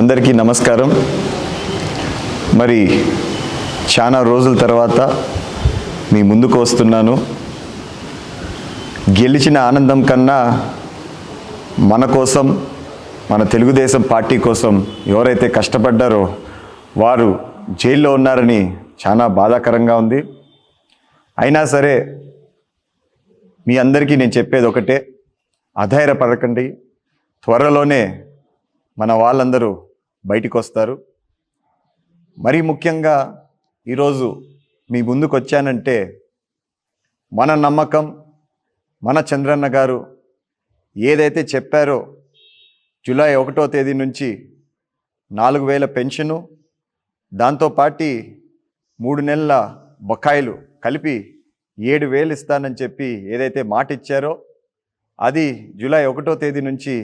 అందరికీ నమస్కారం. మరి చాలా రోజుల తర్వాత మీ ముందుకు వస్తున్నాను. గెలిచిన ఆనందం కన్నా మన కోసం మన తెలుగుదేశం పార్టీ కోసం ఎవరైతే కష్టపడ్డారో వారు జైల్లో ఉన్నారని చాలా బాధాకరంగా ఉంది. అయినా సరే మీ అందరికీ నేను చెప్పేది ఒకటే. అధైర్యపడకండి. త్వరలోనే మన వాళ్ళందరూ బయటికి వస్తారు మరీ ముఖ్యంగా ఈరోజు మీ ముందుకు వచ్చానంటే మన నమ్మకం మన చంద్రన్న గారు ఏదైతే చెప్పారో జూలై ఒకటో తేదీ నుంచి నాలుగు వేల పెన్షను దాంతోపాటి మూడు నెలల బకాయిలు కలిపి ఏడు వేలు ఇస్తానని చెప్పి ఏదైతే మాట ఇచ్చారో అది జూలై ఒకటో తేదీ నుంచి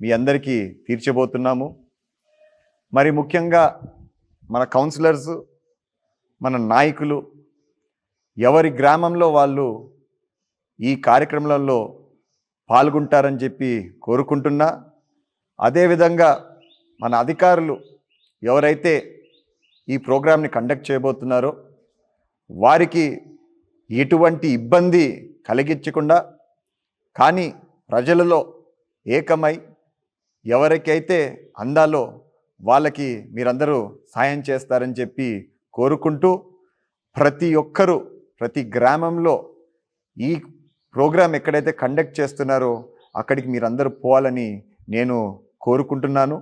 మీ అందరికీ తీర్చబోతున్నాము. మరి ముఖ్యంగా మన కౌన్సిలర్స్ మన నాయకులు ఎవరి గ్రామంలో వాళ్ళు ఈ కార్యక్రమంలో పాల్గొంటారని చెప్పి కోరుకుంటున్నా. అదేవిధంగా మన అధికారులు ఎవరైతే ఈ ప్రోగ్రామ్ని కండక్ట్ చేయబోతున్నారో వారికి ఎటువంటి ఇబ్బంది కలిగించకుండా కానీ ప్రజలలో ఏకమై ఎవరికైతే అందాలో వాళ్ళకి మీరందరూ సాయం చేస్తారని చెప్పి కోరుకుంటూ ప్రతి ఒక్కరూ ప్రతి గ్రామంలో ఈ ప్రోగ్రాం ఎక్కడైతే కండక్ట్ చేస్తున్నారో అక్కడికి మీరందరూ పోవాలని నేను కోరుకుంటున్నాను.